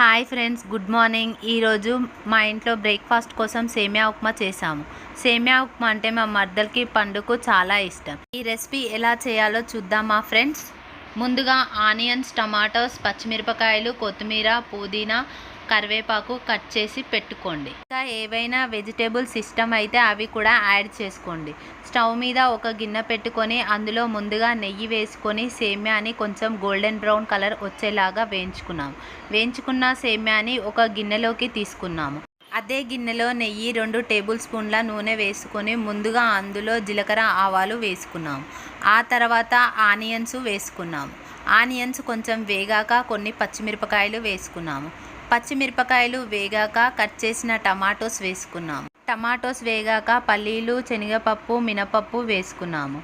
Hi friends good morning. ఈరోజు మా ఇంట్లో బ్రేక్ఫాస్ట్ కోసం సేమియా ఉప్మా చేసాము సేమియా ఉప్మా అంటే మా మర్దలకి పండుకు చాలా ఇష్టం. ఈ రెసిపీ ఎలా చేయాలో చూద్దామా ఫ్రెండ్స్? ముందుగా ఆనియన్స్ టమాటోస్ పచ్చిమిరపకాయలు కొత్తిమీర పుదీనా కరివేపాకు కట్ చేసి పెట్టుకోండి. ఇంకా ఏవైనా వెజిటేబుల్స్ ఇష్టం అయితే అవి కూడా యాడ్ చేసుకోండి. స్టవ్ మీద ఒక గిన్నె పెట్టుకొని అందులో ముందుగా నెయ్యి వేసుకొని సేమ్యాని కొంచెం గోల్డెన్ బ్రౌన్ కలర్ వచ్చేలాగా వేయించుకున్నాము. వేయించుకున్న సేమ్యాని ఒక గిన్నెలోకి తీసుకున్నాము. అదే గిన్నెలో నెయ్యి రెండు టేబుల్ స్పూన్ల నూనె వేసుకొని ముందుగా అందులో జీలకర్ర ఆవాలు వేసుకున్నాము. ఆ తర్వాత ఆనియన్స్ వేసుకున్నాము. ఆనియన్స్ కొంచెం వేగాక కొన్ని పచ్చిమిరపకాయలు వేసుకున్నాము. పచ్చిమిరపకాయలు వేగాక కట్ చేసిన టమాటోస్ వేసుకున్నాము. టమాటోస్ వేగాక పల్లీలు శనగపప్పు మినపప్పు వేసుకున్నాము.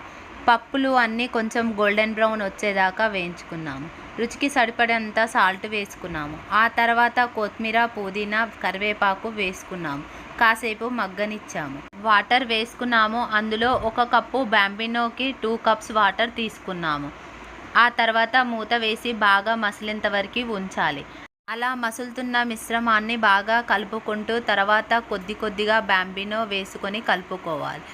పప్పులు అన్నీ కొంచెం గోల్డెన్ బ్రౌన్ వచ్చేదాకా వేయించుకున్నాము. రుచికి సరిపడంత సాల్ట్ వేసుకున్నాము. ఆ తర్వాత కొత్తిమీర పుదీనా కరివేపాకు వేసుకున్నాము. కాసేపు మగ్గనిచ్చాము. వాటర్ వేసుకున్నాము. అందులో ఒక కప్పు బ్యాంబినోకి టూ కప్స్ వాటర్ తీసుకున్నాము. ఆ తర్వాత మూత వేసి బాగా మసిలేంత వరకు ఉంచాలి. అలా మసులుతున్న మిశ్రమాన్ని బాగా కలుపుకుంటూ తర్వాత కొద్ది కొద్దిగా బ్యాంబినో వేసుకొని కలుపుకోవాలి.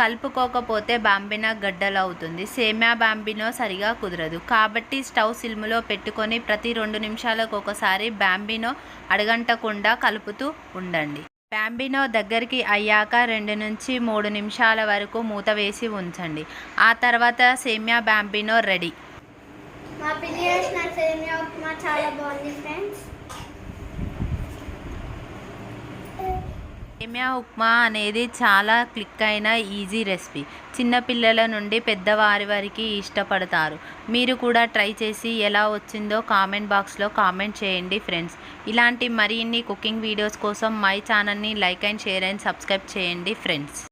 కలుపుకోకపోతే బాంబినా గడ్డలు అవుతుంది సేమ్యా బాంబినో సరిగా కుదరదు. కాబట్టి స్టవ్ సిల్ములో పెట్టుకొని ప్రతి రెండు నిమిషాలకు ఒకసారి బాంబినో అడగంటకుండా కలుపుతూ ఉండండి. బాంబినో దగ్గరికి అయ్యాక రెండు నుంచి మూడు నిమిషాల వరకు మూత వేసి ఉంచండి. ఆ తర్వాత సేమ్యా బాంబినో రెడీ. మా పిల్లి చేసిన సేమియా ఉప్మా చాలా బాగుంది ఫ్రెండ్స్ సేమియా ఉప్మా అనేది చాలా క్లిక్ అయిన ఈజీ రెసిపీ చిన్నపిల్లల నుండి పెద్దవారి వరకు ఇష్టపడతారు మీరు కూడా ట్రై చేసి ఎలా వచ్చిందో కామెంట్ బాక్స్లో కామెంట్ చేయండి ఫ్రెండ్స్ ఇలాంటి మరిన్ని కుకింగ్ వీడియోస్ కోసం మై ఛానల్ని like and share and subscribe చేయండి ఫ్రెండ్స్